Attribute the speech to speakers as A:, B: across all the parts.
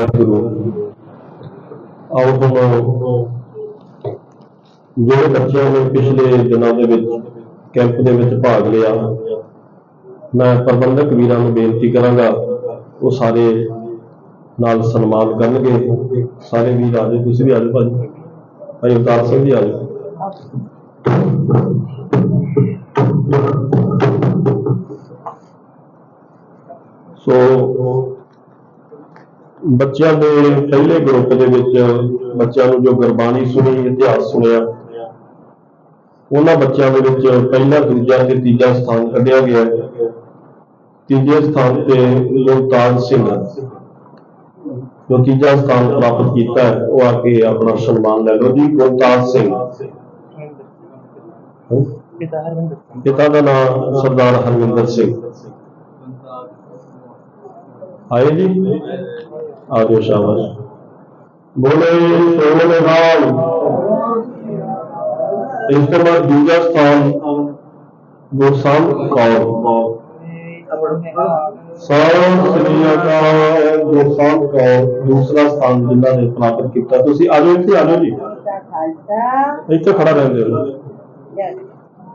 A: ਵਾਹਿਗੁਰੂ ਆਓ ਹੁਣ ਜਿਹੜੇ ਬੱਚਿਆਂ ਨੇ ਪਿਛਲੇ ਦਿਨਾਂ ਦੇ ਵਿੱਚ ਕੈਂਪ ਦੇ ਵਿੱਚ ਭਾਗ ਲਿਆ, ਮੈਂ ਪ੍ਰਬੰਧਕ ਵੀਰਾਂ ਨੂੰ ਬੇਨਤੀ ਕਰਾਂਗਾ, ਉਹ ਸਾਰੇ ਨਾਲ ਸਨਮਾਨ ਕਰਨਗੇ। ਸਾਰੇ ਵੀਰ ਆ ਜਾਓ, ਤੁਸੀਂ ਵੀ ਆ ਜਾਓ ਭਾਜੀ। ਭਾਈ ਅਵਤਾਰ ਸਿੰਘ ਜੀ ਆ ਜਾਓ। ਸੋ ਬੱਚਿਆਂ ਦੇ ਪਹਿਲੇ ਗਰੁੱਪ ਦੇ ਵਿੱਚ ਬੱਚਿਆਂ ਨੂੰ ਜੋ ਗੁਰਬਾਣੀ ਸੁਣੀ, ਇਤਿਹਾਸ ਸੁਣਿਆ, ਉਹਨਾਂ ਬੱਚਿਆਂ ਦੇ ਵਿੱਚ ਪਹਿਲਾ, ਦੂਜਾ ਤੇ ਤੀਜਾ ਸਥਾਨ ਕੱਢਿਆ ਗਿਆ। ਤੀਜੇ ਸਥਾਨ ਤੇ ਲੋਕਤਾਜ ਸਿੰਘ। ਜੋ ਤੀਜਾ ਸਥਾਨ ਪ੍ਰਾਪਤ ਕੀਤਾ, ਉਹ ਆ ਕੇ ਆਪਣਾ ਸਨਮਾਨ ਲੈ ਲਓ ਜੀ ਗੁਰਤਾਜ ਸਿੰਘ।
B: ਪਿਤਾ ਸਿੰਘ
A: ਪਿਤਾ ਦਾ ਨਾਮ ਸਰਦਾਰ ਹਰਵਿੰਦਰ ਸਿੰਘ। ਆਏ ਜੀ? ਆ ਜਾਓ ਸ਼ਾਬਾਸ਼ ਬੋਲੇ ਸੋਹਣੇ ਨਿਹਾਲ ਇਸ ਤੋਂ ਬਾਅਦ ਦੂਜਾ ਸਥਾਨ ਗੁਰਸਾਨ ਕੌਰ ਸਾਰਿਆਂ ਸ੍ਰੀ ਅਕਾਲ ਗੁਰਸਾਨ ਕੌਰ ਦੂਸਰਾ ਸਥਾਨ ਜਿਨ੍ਹਾਂ ਨੇ ਪ੍ਰਾਪਤ ਕੀਤਾ ਤੁਸੀਂ ਆ ਜਾਓ ਇੱਥੇ ਆ ਜਾਓ ਜੀ
C: ਦਾ ਖਾਲਸਾ
A: ਇੱਥੇ ਖੜਾ ਰਹਿੰਦੇ ਹੋ
C: ਜੈ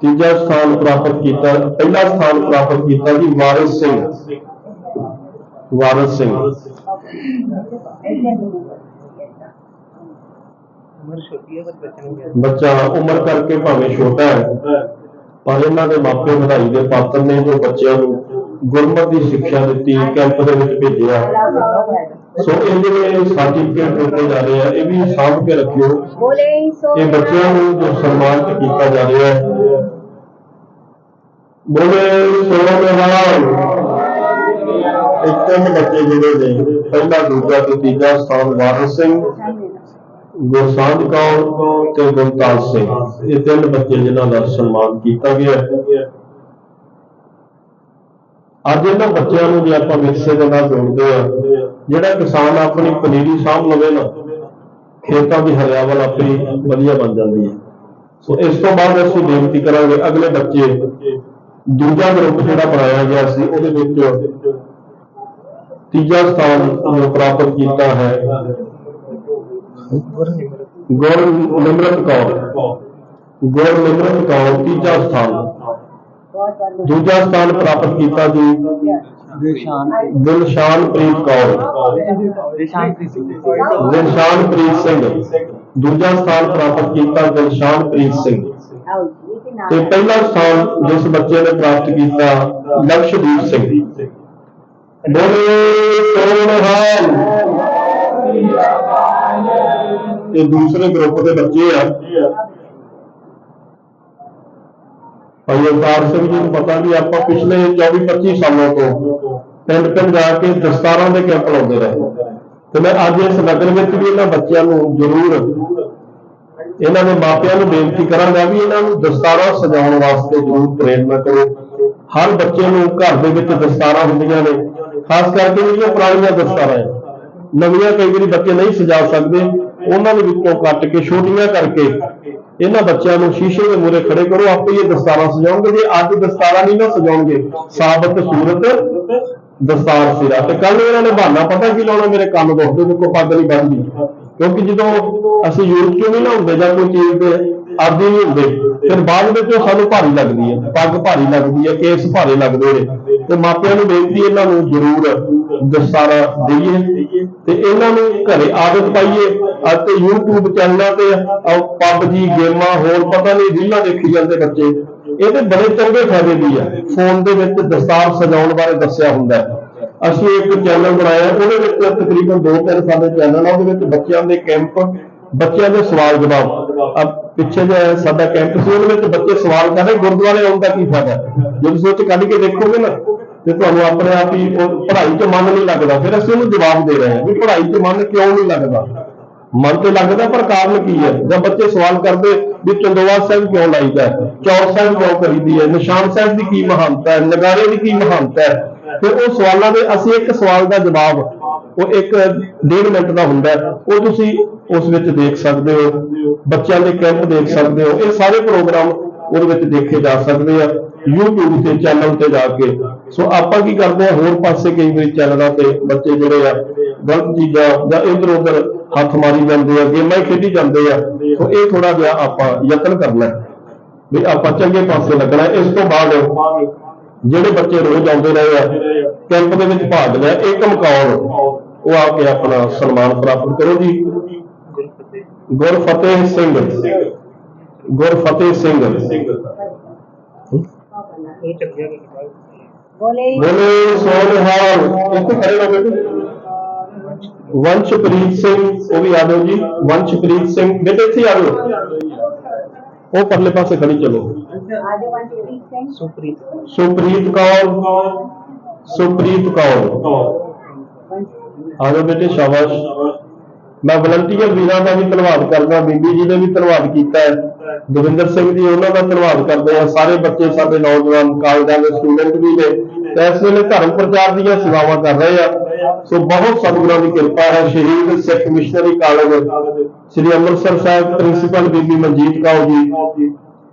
A: ਤੀਜਾ ਸਥਾਨ ਪ੍ਰਾਪਤ ਕੀਤਾ ਪਹਿਲਾ ਸਥਾਨ ਪ੍ਰਾਪਤ ਕੀਤਾ ਜੀ ਵਾਰਿਸ ਸਿੰਘ ਵਾਰਿਸ ਸਿੰਘ
B: ਉਮਰ ਛੋਟੀ ਹੈ ਪਰ ਬੱਚੇ ਨੂੰ ਗਿਆ
A: ਬੱਚਾ ਉਮਰ ਕਰਕੇ ਭਾਵੇਂ ਛੋਟਾ ਹੈ, ਪਰ ਇਹਨਾਂ ਦੇ ਮਾਪੇ ਵਧਾਈ ਦੇ ਪਾਤਰ ਨੇ ਜੋ ਬੱਚਿਆਂ ਨੂੰ ਗੁਰਮਤਿ ਦੀ ਸਿੱਖਿਆ ਦਿੱਤੀ, ਕੈਂਪ ਦੇ ਵਿੱਚ ਭੇਜਿਆ। ਸੋ ਇਹ ਜਿਹੜੇ ਸਰਟੀਫਿਕੇਟ ਦਿੱਤੇ ਜਾ ਰਹੇ ਆ, ਇਹ ਵੀ ਸਾਂਭ ਕੇ ਰੱਖਿਓ
C: ਬੋਲੇ ਸੋ
A: ਇਹ ਬੱਚਿਆਂ ਨੂੰ ਜੋ ਸਨਮਾਨਿਤ ਕੀਤਾ ਜਾ ਰਿਹਾ ਹੈ। ਬੋਲੇ ਸੋਹਣਾ ਮਹਾਰਾਜ ਇੱਕ ਤਿੰਨ ਬੱਚੇ ਜਿਹੜੇ ਨੇ, ਪਹਿਲਾ, ਦੂਜਾ ਤੇ ਤੀਜਾ ਸਥਾਨ ਵਾਰਿਸ ਸਿੰਘ ਗੁਰਸਾਂਝ ਕੌਰ ਤੇ ਗੁਰਤਾਜ ਸਿੰਘ। ਇਹ ਤਿੰਨ ਬੱਚੇ ਜਿਨ੍ਹਾਂ ਦਾ ਸਨਮਾਨ ਕੀਤਾ ਗਿਆ। ਅੱਜ ਇਹਨਾਂ ਬੱਚਿਆਂ ਨੂੰ ਜੇ ਆਪਾਂ ਵਿਰਸੇ ਦੇ ਨਾਲ ਜੋੜਦੇ ਆ ਜਿਹੜਾ ਕਿਸਾਨ ਆਪਣੀ ਪਨੀਰੀ ਸਾਂਭ ਲਵੇ ਨਾ, ਖੇਤਾਂ ਦੀ ਹਰਿਆਵਲ ਆਪਣੀ ਵਧੀਆ ਬਣ ਜਾਂਦੀ ਹੈ। ਸੋ ਇਸ ਤੋਂ ਬਾਅਦ ਅਸੀਂ ਬੇਨਤੀ ਕਰਾਂਗੇ ਅਗਲੇ ਬੱਚੇ ਦੂਜਾ ਗਰੁੱਪ ਜਿਹੜਾ ਬਣਾਇਆ ਗਿਆ ਸੀ, ਉਹਦੇ ਵਿੱਚ ਤੀਜਾ ਸਥਾਨ ਨੂੰ ਪ੍ਰਾਪਤ ਕੀਤਾ ਹੈ।
B: ਗੁਰ ਨਿਮਰਤ
A: ਗੁਰ ਨਿਮਰਤ ਕੌਰ। ਗੁਰ ਨਿਮਰਤ ਕੌਰ, ਤੀਜਾ ਸਥਾਨ।
C: ਬਹੁਤ ਬਹੁਤ
A: ਦੂਜਾ ਸਥਾਨ ਪ੍ਰਾਪਤ ਕੀਤਾ ਜੀ
B: ਦਿਸ਼ਾਨ
A: ਦਿਲਸ਼ਾਨਪ੍ਰੀਤ ਕੌਰ।
B: ਦਿਸ਼ਾਨ ਸਿੰਘ।
A: ਦਿਲਸ਼ਾਨਪ੍ਰੀਤ ਸਿੰਘ ਦੂਜਾ ਸਥਾਨ ਪ੍ਰਾਪਤ ਕੀਤਾ ਦਿਲਸ਼ਾਨਪ੍ਰੀਤ ਸਿੰਘ।
C: ਆਓ ਜੀ ਕਿ ਨਾਮ
A: ਤੇ ਪਹਿਲਾ ਸਥਾਨ ਜਿਸ ਬੱਚੇ ਨੇ ਪ੍ਰਾਪਤ ਕੀਤਾ ਲਕਸ਼ਦੀਪ ਸਿੰਘ। ਬੋਲੇ ਸੋਨਹਾਲ ਇਹ ਦੂਸਰੇ ਗਰੁੱਪ ਦੇ ਬੱਚੇ ਆ। ਭਾਈ ਅਵਤਾਰ ਸਿੰਘ ਜੀ ਨੂੰ ਪਤਾ ਵੀ ਆਪਾਂ ਪਿਛਲੇ 24 25 ਸਾਲਾਂ ਤੋਂ ਪਿੰਡ ਪਿੰਡ ਜਾ ਕੇ ਦਸਤਾਰਾਂ ਦੇ ਕੈਂਪ ਲਾਉਂਦੇ ਰਹੇ। ਤੇ ਮੈਂ ਅੱਜ ਇਸ ਨਗਰ ਵਿੱਚ ਵੀ ਇਹਨਾਂ ਬੱਚਿਆਂ ਨੂੰ ਜ਼ਰੂਰ ਇਹਨਾਂ ਦੇ ਮਾਪਿਆਂ ਨੂੰ ਬੇਨਤੀ ਕਰਾਂਗਾ ਵੀ ਇਹਨਾਂ ਨੂੰ ਦਸਤਾਰਾਂ ਸਜਾਉਣ ਵਾਸਤੇ ਜ਼ਰੂਰ ਪ੍ਰੇਰਨਾ ਕਰੋ। ਹਰ ਬੱਚੇ ਨੂੰ ਘਰ ਦੇ ਵਿੱਚ ਦਸਤਾਰਾਂ ਹੁੰਦੀਆਂ ਨੇ, ਖਾਸ ਕਰਕੇ ਜਿਹੜੀਆਂ ਪੁਰਾਣੀਆਂ ਦਸਤਾਰਾਂ ਹੈ ਨਵੀਆਂ ਕਈ ਵਾਰੀ ਬੱਚੇ ਨਹੀਂ ਸਜਾ ਸਕਦੇ, ਉਹਨਾਂ ਦੇ ਵਿੱਚੋਂ ਕੱਟ ਕੇ, ਛੋਟੀਆਂ ਕਰਕੇ ਇਹਨਾਂ ਬੱਚਿਆਂ ਨੂੰ ਸ਼ੀਸ਼ੇ ਦੇ ਮੂਹਰੇ ਖੜੇ ਕਰੋ, ਆਪੇ ਇਹ ਦਸਤਾਰਾਂ ਸਜਾਉਣਗੇ। ਜੇ ਅੱਜ ਦਸਤਾਰਾਂ ਨਹੀਂ ਨਾ ਸਜਾਉਣਗੇ, ਸਾਬਤ ਸੂਰਤ, ਦਸਤਾਰ ਸਿਰਾ। ਤੇ ਕੱਲ ਇਹਨਾਂ ਨੇ ਬਹਾਨਾ ਪਤਾ ਕੀ ਲਾਉਣਾ, ਮੇਰੇ ਕੰਨ ਦੁਖਦੇ ਨੇ ਕੋ ਪੱਗ ਨਹੀਂ ਬੰਨ੍ਹਦੀ ਕਿਉਂਕਿ ਜਦੋਂ ਅਸੀਂ ਯੂਰਪ ਚੋਂ ਵੀ ਨਾ ਹੁੰਦੇ ਜਾਂ ਕੋਈ ਚੀਜ਼ ਦੇ ਆਦੀ ਨਹੀਂ ਹੁੰਦੇ, ਫਿਰ ਬਾਅਦ ਵਿੱਚ ਉਹ ਸਾਨੂੰ ਭਾਰੀ ਲੱਗਦੀ ਹੈ, ਪੱਗ ਭਾਰੀ ਲੱਗਦੀ ਹੈ, ਕੇਸ ਭਾਰੇ ਲੱਗਦੇ ਨੇ। ਤੇ ਮਾਪਿਆਂ ਨੂੰ ਬੇਨਤੀ ਇਹਨਾਂ ਨੂੰ ਜ਼ਰੂਰ ਦਸਤਾਰਾ ਦਈਏ ਤੇ ਇਹਨਾਂ ਨੂੰ ਘਰੇ ਆਦਤ ਪਾਈਏ। ਅਤੇ YouTube ਚੈਨਲਾਂ ਤੇ ਪਬਜੀ ਗੇਮਾਂ, ਹੋਰ ਪਤਾ ਨਹੀਂ ਰੀਲਾਂ ਦੇਖੀ ਜਾਂਦੇ ਬੱਚੇ। ਇਹਦੇ ਬੜੇ ਚੰਗੇ ਫਾਇਦੇ ਵੀ ਆ। ਫੋਨ ਦੇ ਵਿੱਚ ਦਸਤਾਰ ਸਜਾਉਣ ਬਾਰੇ ਦੱਸਿਆ ਹੁੰਦਾ ਹੈ। ਅਸੀਂ ਇੱਕ ਚੈਨਲ ਬਣਾਇਆ, ਉਹਦੇ ਵਿੱਚ ਤਕਰੀਬਨ 2-3 ਸਾਡੇ ਚੈਨਲ ਆ, ਉਹਦੇ ਵਿੱਚ ਬੱਚਿਆਂ ਦੇ ਕੈਂਪ ਬੱਚਿਆਂ ਦੇ ਸਵਾਲ ਜਵਾਬ। ਆ ਪਿੱਛੇ ਜਿਹਾ ਸਾਡਾ ਕੈਂਪ ਸੀ, ਉਹਦੇ ਵਿੱਚ ਬੱਚੇ ਸਵਾਲ ਕਰਦੇ, ਗੁਰਦੁਆਰੇ ਆਉਣ ਦਾ ਕੀ ਫਾਇਦਾ? ਜੇ ਸੋਚ ਕੱਢ ਕੇ ਦੇਖੋਗੇ ਨਾ, ਤੇ ਤੁਹਾਨੂੰ ਆਪਣੇ ਆਪ ਹੀ ਉਹ ਪੜ੍ਹਾਈ 'ਚ ਮਨ ਨਹੀਂ ਲੱਗਦਾ, ਫਿਰ ਅਸੀਂ ਉਹਨੂੰ ਜਵਾਬ ਦੇ ਰਹੇ ਹਾਂ ਵੀ ਪੜ੍ਹਾਈ 'ਚ ਮਨ ਕਿਉਂ ਨਹੀਂ ਲੱਗਦਾ? ਮਨ ਤੇ ਲੱਗਦਾ ਪਰ ਕਾਰਨ ਕੀ ਹੈ? ਜਦ ਬੱਚੇ ਸਵਾਲ ਕਰਦੇ ਵੀ ਚੰਦੋਵਾ ਸਾਹਿਬ ਕਿਉਂ ਲਾਈਦਾ? ਹੈ? ਚੌਰ ਸਾਹਿਬ ਕਿਉਂ ਕਰੀਦੀ ਹੈ? ਨਿਸ਼ਾਨ ਸਾਹਿਬ ਦੀ ਕੀ ਮਹਾਨਤਾ ਹੈ? ਨਗਾਰੇ ਦੀ ਕੀ ਮਹਾਨਤਾ ਹੈ? ਫਿਰ ਉਹ ਸਵਾਲਾਂ ਦੇ, ਅਸੀਂ ਇੱਕ ਸਵਾਲ ਦਾ ਜਵਾਬ, ਉਹ ਇੱਕ ਡੇਢ ਮਿੰਟ ਦਾ ਹੁੰਦਾ ਉਹ ਤੁਸੀਂ ਉਸ ਵਿੱਚ ਦੇਖ ਸਕਦੇ ਹੋ, ਬੱਚਿਆਂ ਦੇ ਕੈਂਪ ਦੇਖ ਸਕਦੇ ਹੋ, ਇਹ ਸਾਰੇ ਪ੍ਰੋਗਰਾਮ ਉਹਦੇ ਵਿੱਚ ਦੇਖੇ ਜਾ ਸਕਦੇ ਆ, YouTube ਤੇ, ਚੈਨਲ ਤੇ ਜਾ ਕੇ। ਸੋ ਆਪਾਂ ਕੀ ਕਰਦੇ ਆ ਹੋਰ ਪਾਸੇ ਕਈ ਵਾਰੀ ਚੈਨਲਾਂ ਤੇ ਬੱਚੇ ਜਿਹੜੇ ਆ, ਗਲਤ ਚੀਜ਼ਾਂ ਜਾਂ ਇਧਰ ਉਧਰ ਹੱਥ ਮਾਰੀ ਜਾਂਦੇ ਆ, ਗੇਮਾਂ ਖੇਡੀ ਜਾਂਦੇ ਆ, ਸੋ ਇਹ ਥੋੜਾ ਜਿਹਾ ਆਪਾਂ ਯਤਨ ਕਰਨਾ ਵੀ ਆਪਾਂ ਚੰਗੇ ਪਾਸੇ ਲੱਗਣਾ ਇਸ ਤੋਂ ਬਾਅਦ ਜਿਹੜੇ ਬੱਚੇ ਰੋਜ਼ ਆਉਂਦੇ ਰਹੇ ਆ ਕੈਂਪ ਦੇ ਵਿੱਚ ਭਾਗ ਲਿਆ ਇੱਕ ਮਕਾਉਣ ਉਹ ਆ ਕੇ ਆਪਣਾ ਸਨਮਾਨ ਪ੍ਰਾਪਤ ਕਰੋ ਜੀ।
B: ਗੁਰਫਤਿਹ
A: ਸਿੰਘ। ਗੁਰਫਤਿਹ ਸਿੰਘ।
B: ਇਹ
A: ਬੋਲੇ ਸੋਨਹਾਲ। ਇੱਥੇ ਖੜੇ ਰਹੋ ਬੇਟੇ ਵੰਸ਼ਪ੍ਰੀਤ ਸਿੰਘ ਉਹ ਵੀ ਆ ਜਾਓ ਜੀ। ਵੰਸ਼ਪ੍ਰੀਤ ਸਿੰਘ। ਬੇਟੇ ਇੱਥੇ ਆ ਜਾਓ। वो परले
C: पास से खड़ी चलो।
B: सुप्रीत।
A: सुप्रीत कौर। सुप्रीत कौर। आ जाओ बेटे शाबाश। मैं वॉलंटियर वीर का भी धनवाद करना बीबी जी ने भी धनवाद किया है। ਦਵਿੰਦਰ ਸਿੰਘ ਜੀ, ਉਹਨਾਂ ਦਾ ਧੰਨਵਾਦ ਕਰਦੇ ਆ ਸਾਰੇ ਬੱਚੇ, ਸਾਡੇ ਨੌਜਵਾਨ, ਕਾਲਜਾਂ ਦੇ ਸਟੂਡੈਂਟ ਵੀ ਨੇ। ਇਸ ਵੇਲੇ ਧਰਮ ਪ੍ਰਚਾਰ ਦੀਆਂ ਸੇਵਾਵਾਂ ਕਰ ਰਹੇ ਆ। ਸੋ ਬਹੁਤ ਸਤਿਗੁਰਾਂ ਦੀ ਕਿਰਪਾ ਹੈ। Shaheed Sikh missionary college, Sri Amritsar Sahib principal ਬੀਬੀ ਮਨਜੀਤ ਕੌਰ ਜੀ,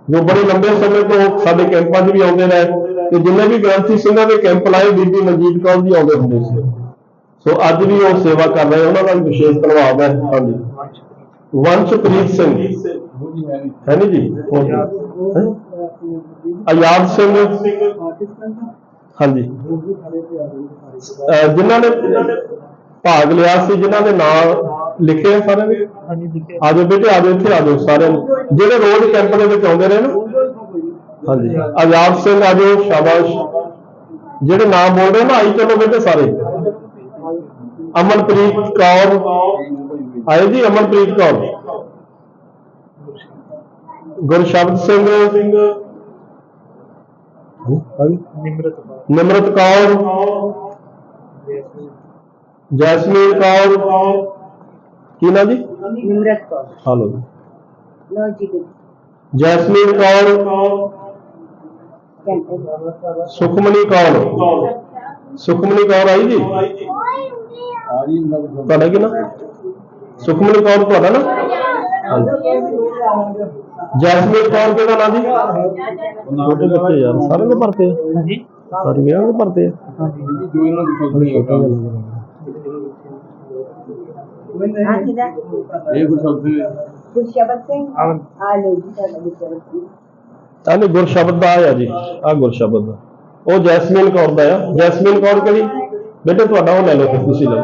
A: ਜੋ ਬੜੇ ਲੰਬੇ ਸਮੇਂ ਤੋਂ ਸਾਡੇ ਕੈਂਪਾਂ 'ਚ ਵੀ ਆਉਂਦੇ ਨੇ ਤੇ ਜਿੰਨੇ ਵੀ ਗ੍ਰੰਥੀ ਸਿੰਘਾਂ ਦੇ ਕੈਂਪ ਲਾਏ, ਬੀਬੀ ਮਨਜੀਤ ਕੌਰ ਜੀ ਆਉਂਦੇ ਹੁੰਦੇ ਸੀ। ਸੋ ਅੱਜ ਵੀ ਉਹ ਸੇਵਾ ਕਰ ਰਹੇ ਉਹਨਾਂ ਦਾ ਵੀ ਵਿਸ਼ੇਸ਼ ਧੰਨਵਾਦ ਹੈ। ਹਾਂਜੀ। ਵੰਸ਼ਪ੍ਰੀਤ ਸਿੰਘ ਹੈ ਨੀ ਜੀ? ਆਜ਼ਾਦ ਸਿੰਘ ਹਾਂਜੀ ਜਿਨ੍ਹਾਂ ਨੇ ਭਾਗ ਲਿਆ ਸੀ ਜਿਨ੍ਹਾਂ ਦੇ ਨਾਮ ਲਿਖੇ ਆ
B: ਹਾਂਜੀ ਲਿਖਿਆ
A: ਆਜੋ ਬੇਟੇ ਆਜੋ ਇੱਥੇ ਆਜੋ ਸਾਰਿਆਂ ਨੂੰ ਜਿਹੜੇ ਰੋਜ਼ ਕੈਂਪ ਦੇ ਵਿੱਚ ਆਉਂਦੇ ਰਹੇ ਨਾ ਹਾਂਜੀ ਆਜ਼ਾਦ ਸਿੰਘ ਆਜੋ ਸ਼ਾਬਾਸ਼ ਜਿਹੜੇ ਨਾਮ ਬੋਲ ਰਹੇ ਨਾ ਆਈ ਚਲੋ ਬੇਟੇ ਸਾਰੇ ਅਮਨਪ੍ਰੀਤ ਕੌਰ ਆਏ ਜੀ ਅਮਨਪ੍ਰੀਤ ਕੌਰ। ਗੁਰਸ਼ਬਦ ਸਿੰਘ।
B: ਨਿਮਰਤ
A: ਨਿਮਰਤ ਕੌਰ। ਜੈਸਮੀਨ ਕੌਰ। ਕੀ ਨਾਮ ਜੀ?
C: ਨਿਮਰਤ ਕੌਰ।
A: ਹਲੋ।
C: ਲੋ ਜੀ
A: ਜੈਸਮੀਨ ਕੌਰ। ਸੁਖਮਨੀ ਕੌਰ। ਸੁਖਮਨੀ ਕੌਰ। ਆਈ ਜੀ? ਤੁਹਾਡਾ ਕੀ ਨਾਮ ਸੁਖਮਨ ਕੌਰ ਤੁਹਾਡਾ ਨਾ? ਹਾਂਜੀ। ਜੈਸਮੀਨ ਕੌਰ ਕਿਹੜਾ ਨਾਂ ਜੀ? ਛੋਟੇ ਬੱਚੇ ਯਾਰ ਸਾਰੇ ਨੇ ਭਰਤੇ
B: ਹਾਂਜੀ।
A: ਸਾਰੇ ਮੇਰਾ ਨੇ ਭਰਤੇ ਹਾਂਜੀ
C: ਦੂਏ ਨਾਲ ਇਹ ਗੁਰਸ਼ਬਦ
B: ਗੁਰਸ਼ਬਦ
C: ਸਿੰਘ ਆ। ਲੋ ਜੀ ਤੁਹਾਡਾ ਗੁਰਸ਼ਬਦ ਸਿੰਘ
A: ਆਨੇ ਗੁਰਸ਼ਬਦ ਦਾ ਆਇਆ ਜੀ। ਆ ਗੁਰਸ਼ਬਦ ਦਾ। ਉਹ ਜੈਸਮੀਨ ਕੌਰ ਦਾ ਆ। ਜੈਸਮੀਨ ਕੌਰ ਕਿਹੜੀ? ਬੇਟੇ ਤੁਹਾਡਾ ਉਹ ਲੈ ਲਓ ਤੁਸੀਂ ਲੈ ਲਓ।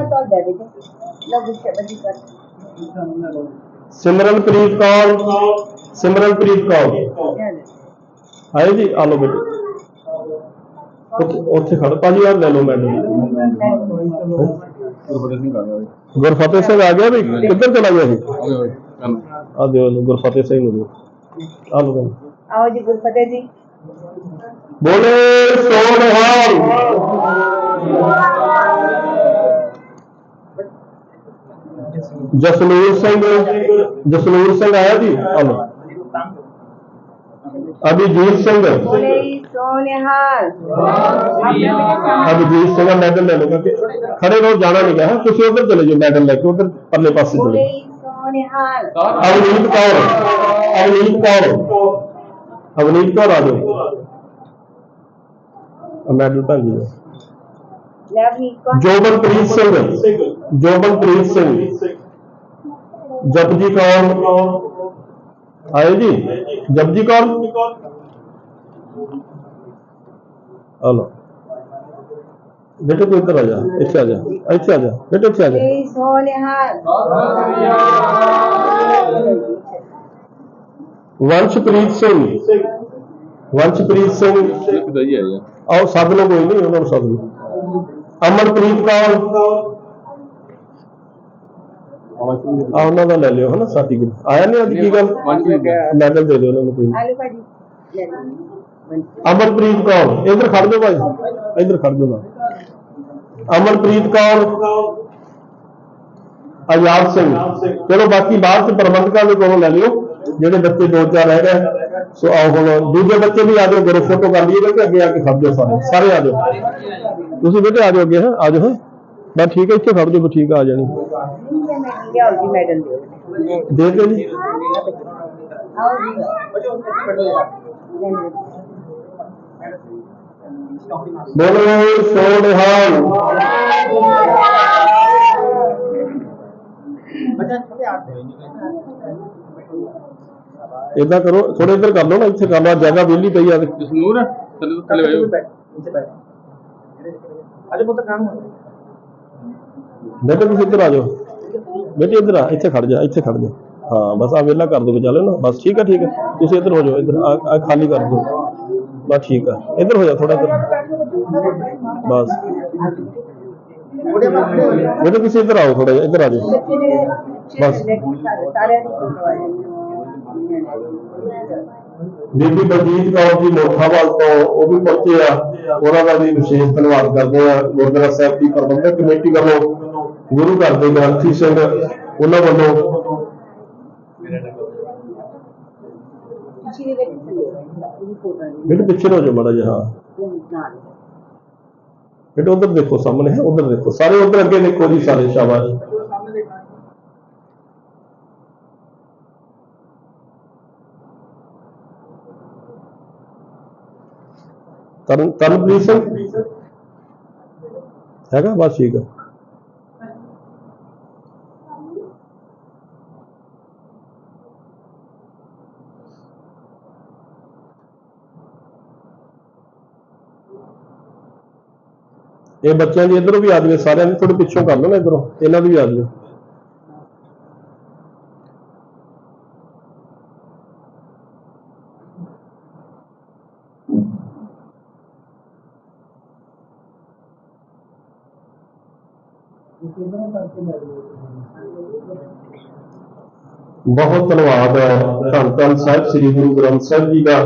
C: ਲਓ ਗੁਰਸ਼ਬਦ ਜੀ ਕਰ
A: ਸਿਮਰਨਪ੍ਰੀਤ ਕੌਰ ਸਿਮਰਨਪ੍ਰੀਤ ਕੌਰ ਆਏ ਜੀ ਆ ਲਓ ਬੇਟੇ ਉੱਥੇ- ਉੱਥੇ ਖੜ ਭਾਜੀ ਆ ਲੈ ਲਓ ਮੈਡਮ ਗੁਰਫਤਿਹ ਸਿੰਘ ਆ ਗਿਆ ਵੀ ਕਿੱਧਰ ਚਲਾ ਗਿਆ ਸੀ ਆ ਦਿਓ ਇਹਨੂੰ, ਗੁਰਫਤਿਹ ਸਿੰਘ ਨੂੰ ਦਿਓ ਆ ਲਓ ਭੈਣ।
C: ਆਓ ਜੀ ਗੁਰਫਤਿਹ ਜੀ
A: ਬੋਲੇ ਸੋਨਹਾਲ ਜਸਨੂਰ ਸਿੰਘ ਜਸਨੂਰ ਸਿੰਘ ਆਇਆ ਜੀ ਆ ਲਓ ਅਭਿਜੀਤ ਸਿੰਘ
C: ਬੋਲੇ ਸੋਨਿਹਾਲ
A: ਅਭਿਜੀਤ ਸਿੰਘ ਦਾ ਮੈਡਲ ਲੈ ਲਓ ਕਿ ਖੜੇ ਰਹੋ ਜਾਣਾ ਨਹੀਂ ਗਾ ਤੁਸੀਂ ਉਧਰ ਚਲੇ ਜਾਓ ਮੈਡਲ ਲੈ ਕੇ ਉਧਰ ਪਰਲੇ ਪਾਸੇ
C: ਬੋਲੇ
A: ਚਲੇ
C: ਸੋਨਿਹਾਲ
A: ਅਵਨੀਤ ਕੌਰ ਅਵਨੀਤ ਕੌਰ ਅਵਨੀਤ ਕੌਰ ਆ ਜਾਓ ਆ ਮੈਡਲ ਭੰਗ ਜੀ
C: ਲੈ ਵੀ ਕੌਣ
A: ਜੋਬਨਪ੍ਰੀਤ ਸਿੰਘ ਜੋਬਨਪ੍ਰੀਤ ਸਿੰਘ ਜਪਜੀ ਕੌਰ ਆਏ ਜੀ ਜਪਜੀ ਕੌਰ ਆ ਲਓ ਬੇਟੇ ਤੂੰ ਇੱਧਰ ਆ ਜਾ ਇੱਥੇ ਆ ਜਾ ਇੱਥੇ ਆ ਜਾ ਬੇਟੇ ਇੱਥੇ ਆ ਜਾ
C: ਬੋਲੇ ਸੋਨਿਹਾਲ
A: ਵੰਸ਼ਪ੍ਰੀਤ ਸਿੰਘ ਵੰਸ਼ਪ੍ਰੀਤ ਸਿੰਘ ਆਓ ਸੱਦ ਲਓ ਕੋਈ ਨਹੀਂ ਉਹਨਾਂ ਨੂੰ ਸੱਦ ਲਓ ਅਮਰਪ੍ਰੀਤ ਕੌਰ ਆ ਉਹਨਾਂ ਦਾ ਲੈ ਲਿਓ ਹਨਾ ਸਰਟੀਫਿਕੇਟ ਆਇਆ ਨਹੀਂ ਅੱਜ ਕੀ ਗੱਲ ਮੈਡਲ ਦੇ ਦਿਓ ਉਹਨਾਂ ਨੂੰ ਕੋਈ ਨੀ।
C: ਆਲੂ ਭਾਜੀ ਲੈ ਲਓ
A: ਅਮਰਪ੍ਰੀਤ ਕੌਰ ਇਧਰ ਖੜ ਜਾਓ ਭਾਈ ਇਧਰ ਖੜ ਜਾਓ ਨਾ ਅਮਰਪ੍ਰੀਤ ਕੌਰ ਆਜ਼ਾਦ ਸਿੰਘ ਚਲੋ ਬਾਕੀ ਬਾਅਦ ਚ ਪ੍ਰਬੰਧਕਾਂ ਦੇ ਕੋਲੋਂ ਲੈ ਲਿਓ ਜਿਹੜੇ ਬੱਚੇ ਦੋ ਚਾਰ ਰਹਿ ਗਏ ਸੋ ਆਓ ਹੁਣ ਦੂਜੇ ਬੱਚੇ ਵੀ ਆ ਜਾਓ ਗਰੁੱਪ ਫੋਟੋ ਕਰ ਲਈਏ ਕਿ ਅੱਗੇ ਆ ਕੇ ਖੜ ਜਾਓ ਸਾਰੇ ਸਾਰੇ ਆ ਜਾਓ ਤੁਸੀਂ ਬੇਟੇ ਆ ਜਾਓ ਅੱਗੇ ਹਾਂ ਆ ਜਾਓ ਹੈਂ। ਬਸ ਠੀਕ ਹੈ ਇੱਥੇ ਖੜ ਜਾਓ ਬਸ ਠੀਕ ਆ ਆ ਜਾਣੀ
C: ਠੀਕ ਹੈ ਮੈਂ ਲਿਆਓ ਜੀ ਮੈਡਲ ਦਿਓ
A: ਦੇ ਦਿਓ ਜੀ
C: ਆਓ ਜੀ ਲੈ ਲਓ।
A: ਬੋਲੋ ਸੋ ਨਿਹਾਲ ਇਦਾਂ ਕਰੋ ਥੋੜੇ ਇੱਧਰ ਕਰ ਲਓ ਨਾ ਇੱਥੇ ਕਰ ਲਓ ਆਹ ਜਗ੍ਹਾ ਵਿਹਲੀ ਪਈ ਆ ਤੇ
B: ਨੂਰ ਥੱਲੇ ਥੱਲੇ ਬੈਠੋ ਨੀਚੇ ਬੈਠ ਅਜੇ ਪੁੱਤ ਕੰਮ
A: ਬੇਟੇ ਤੁਸੀਂ ਇੱਧਰ ਆ ਜਾਓ ਬੇਟੇ ਇੱਧਰ ਆ ਇੱਥੇ ਖੜ ਜਾ ਇੱਥੇ ਖੜ ਜਾ ਹਾਂ ਬਸ ਆ ਵਿਹਲਾ ਕਰ ਦੋ ਚੱਲੇ ਨਾ ਬਸ ਠੀਕ ਆ ਠੀਕ ਆ ਤੁਸੀਂ ਇੱਧਰ ਹੋ ਜਾਓ ਇੱਧਰ ਆ ਆ ਖਾਲੀ ਕਰ ਦਿਓ ਬਸ ਠੀਕ ਆ ਇੱਧਰ ਹੋ ਜਾ ਥੋੜਾ ਇੱਧਰ ਬਸ ਬੇਟੇ ਤੁਸੀਂ ਇੱਧਰ ਆਓ ਥੋੜਾ ਜਿਹਾ ਇੱਧਰ ਆ ਜਾਓ ਬਸ।
C: ਸਾਰਿਆਂ ਦੀ ਫੋਟੋ
A: ਬੀਬੀ ਬਲਜੀਤ ਕੌਰ ਜੀ ਮੋਠਾਵਾਲ ਤੋਂ ਉਹ ਵੀ ਪਹੁੰਚੇ ਆ ਉਹਨਾਂ ਦਾ ਵੀ ਵਿਸ਼ੇਸ਼ ਧੰਨਵਾਦ ਕਰਦੇ ਆ ਗੁਰਦੁਆਰਾ ਸਾਹਿਬ ਦੀ ਪ੍ਰਬੰਧਕ ਕਮੇਟੀ ਵੱਲੋਂ ਗੁਰੂ ਘਰ ਦੇ ਗ੍ਰੰਥੀ ਸਿੰਘ ਉਹਨਾਂ ਵੱਲੋਂ ਬੇਟੇ ਪਿੱਛੇ ਹੋ। ਜਾਓ ਮਾੜਾ ਜਿਹਾ ਬੇਟੇ ਉਧਰ ਦੇਖੋ ਸਾਹਮਣੇ ਹੈ ਉਧਰ ਦੇਖੋ। ਸਾਰੇ ਉਧਰ ਅੱਗੇ ਦੇਖੋ ਜੀ ਸਾਰੇ ਸ਼ਾਬਾਸ਼। ਤਰਨ ਤਰਨਪ੍ਰੀਤ ਸਿੰਘ? ਹੈਗਾ? ਬਸ ਠੀਕ ਹੈ ਇਹ ਬੱਚਿਆਂ ਦੀ ਇਧਰੋਂ ਵੀ ਆ ਜਾਵੇ ਸਾਰਿਆਂ ਦੀ ਥੋੜੇ ਪਿੱਛੋਂ ਕਰ ਲਓ ਨਾ ਇਧਰੋਂ, ਇਹਨਾਂ ਦੀ ਵੀ ਆ ਜਾਵੇ ਬਹੁਤ ਧੰਨਵਾਦ ਹੈ ਧੰਨ ਧੰਨ ਸਾਹਿਬ, ਸ੍ਰੀ ਗੁਰੂ ਗ੍ਰੰਥ ਸਾਹਿਬ ਜੀ ਦਾ।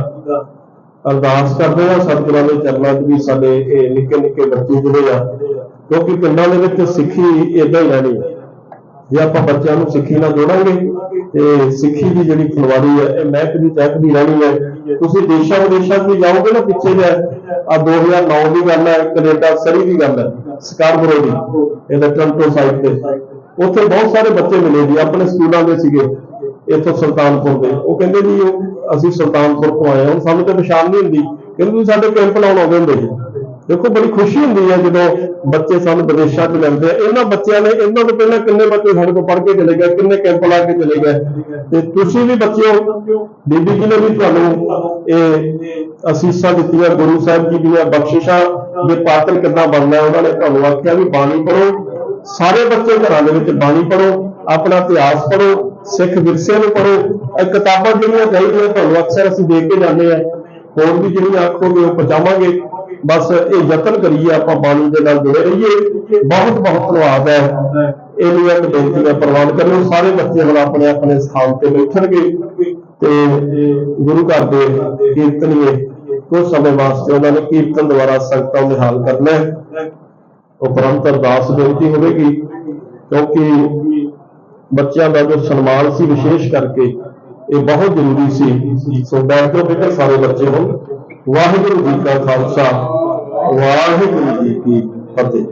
A: ਅਰਦਾਸ ਕਰਦੇ ਹਾਂ ਸਤਿਗੁਰਾਂ ਦੇ ਚਰਨਾਂ 'ਚ ਵੀ ਸਾਡੇ ਇਹ ਨਿੱਕੇ ਨਿੱਕੇ ਬੱਚੇ ਜਿਹੜੇ ਆ, ਕਿਉਂਕਿ ਪਿੰਡਾਂ ਦੇ ਵਿੱਚ ਸਿੱਖੀ ਇਦਾਂ ਹੀ ਰਹਿਣੀ ਜੇ ਆਪਾਂ ਬੱਚਿਆਂ ਨੂੰ ਸਿੱਖੀ ਨਾਲ ਜੋੜਾਂਗੇ, ਤੇ ਸਿੱਖੀ ਦੀ ਜਿਹੜੀ ਫੁਲਵਾਰੀ ਹੈ ਇਹ ਮਹਿਕ ਦੀ ਚਹਿਕਦੀ ਰਹਿਣੀ ਹੈ ਤੁਸੀਂ ਦੇਸ਼ਾਂ ਵਿਦੇਸ਼ਾਂ 'ਚ ਜਾਓਗੇ ਨਾ ਪਿੱਛੇ ਜੇ ਆ 2009 ਦੀ ਗੱਲ ਹੈ ਕੈਨੇਡਾ ਸਰੀ ਦੀ ਗੱਲ ਹੈ ਸਕਾਰਬਰੋ ਦੀ, ਇਹਦਾ ਟ੍ਰਾਂਟੋ ਸਾਈਡ ਤੇ। ਉੱਥੇ ਬਹੁਤ ਸਾਰੇ ਬੱਚੇ ਮਿਲੇ ਜੀ, ਆਪਣੇ ਸਕੂਲਾਂ ਦੇ ਸੀਗੇ। ਇੱਥੋਂ ਸੁਲਤਾਨਪੁਰ ਦੇ ਉਹ ਕਹਿੰਦੇ ਜੀ ਉਹ ਅਸੀਂ ਸੁਲਤਾਨਪੁਰ ਤੋਂ ਆਏ ਹਾਂ, ਹੁਣ ਸਾਨੂੰ ਤਾਂ ਪਛਾਣ ਨਹੀਂ ਹੁੰਦੀ। ਕਹਿੰਦੇ ਤੁਸੀਂ ਸਾਡੇ ਕੈਂਪ ਲਾਉਣ ਆਉਂਦੇ ਹੁੰਦੇ ਜੀ ਦੇਖੋ, ਬੜੀ ਖੁਸ਼ੀ ਹੁੰਦੀ ਹੈ ਜਦੋਂ ਬੱਚੇ ਸਾਨੂੰ ਵਿਦੇਸ਼ਾਂ 'ਚ ਮਿਲਦੇ ਆ। ਇਹਨਾਂ ਬੱਚਿਆਂ ਨੇ, ਇਹਨਾਂ ਤੋਂ ਪਹਿਲਾਂ ਕਿੰਨੇ ਬੱਚੇ ਸਾਡੇ ਕੋਲ ਪੜ੍ਹ ਕੇ ਚਲੇ ਗਏ, ਕਿੰਨੇ ਕੈਂਪ ਲਾ ਕੇ ਚਲੇ ਗਏ? ਤੇ ਤੁਸੀਂ ਵੀ ਬੱਚਿਓ, ਬੀਬੀ ਜੀ ਨੇ ਵੀ ਤੁਹਾਨੂੰ ਇਹ ਅਸੀਸਾਂ ਦਿੱਤੀਆਂ, ਗੁਰੂ ਸਾਹਿਬ ਜੀ ਦੀਆਂ ਬਖਸ਼ਿਸ਼ਾਂ ਦੇ ਪਾਤਰ ਕਿੱਦਾਂ ਬਣਨਾ ਉਹਨਾਂ ਨੇ ਤੁਹਾਨੂੰ ਆਖਿਆ ਵੀ ਬਾਣੀ ਪੜ੍ਹੋ। ਸਾਰੇ ਬੱਚੇ ਘਰਾਂ ਦੇ ਵਿੱਚ ਬਾਣੀ ਪੜ੍ਹੋ, ਆਪਣਾ ਇਤਿਹਾਸ ਪੜ੍ਹੋ। ਸਿੱਖ ਵਿਰਸੇ ਨੂੰ ਪੜ੍ਹੋ। ਇਹ ਕਿਤਾਬਾਂ ਜਿਹੜੀਆਂ ਚਾਹੀਦੀਆਂ ਤੁਹਾਨੂੰ ਅਕਸਰ ਅਸੀਂ ਦੇਖ ਕੇ ਜਾਂਦੇ ਆ ਹੋਰ ਵੀ ਜਿਹੜੀਆਂ ਆਖੋਗੇ ਉਹ ਪਹੁੰਚਾਵਾਂਗੇ। ਬਸ ਇਹ ਯਤਨ ਕਰੀਏ ਆਪਾਂ ਬਾਣੀ ਦੇ ਨਾਲ ਜੁੜੇ ਰਹੀਏ। ਬਹੁਤ ਬਹੁਤ ਧੰਨਵਾਦ ਹੈ। ਇਹ ਇੱਕ ਬੇਨਤੀ ਹੈ ਪ੍ਰਵਾਨ ਕਰਿਓ ਸਾਰੇ ਬੱਚੇ ਹੁਣ ਆਪਣੇ ਆਪਣੇ ਸਥਾਨ ਤੇ ਬੈਠਣਗੇ। ਤੇ ਗੁਰੂ ਘਰ ਦੇ ਕੀਰਤਨੀਏ, ਕੁਝ ਸਮੇਂ ਵਾਸਤੇ ਉਹਨਾਂ ਨੇ ਕੀਰਤਨ ਦੁਆਰਾ ਸੰਗਤਾਂ ਦੇ ਹਾਲ ਕਰਨਾ ਹੈ। ਉਪਰੰਤ ਅਰਦਾਸ ਬੇਨਤੀ ਹੋਵੇਗੀ। ਕਿਉਂਕਿ ਬੱਚਿਆਂ ਦਾ ਜੋ ਸਨਮਾਨ ਸੀ ਵਿਸ਼ੇਸ਼ ਕਰਕੇ, ਇਹ ਬਹੁਤ ਜ਼ਰੂਰੀ ਸੀ। ਸੋ ਬੈਠ ਤੋਂ ਬਿਕਰ ਸਾਰੇ ਬੱਚੇ ਹੋਣ। ਵਾਹਿਗੁਰੂ ਜੀ ਕਾ ਖਾਲਸਾ, ਵਾਹਿਗੁਰੂ ਜੀ ਕੀ ਫਤਿਹ।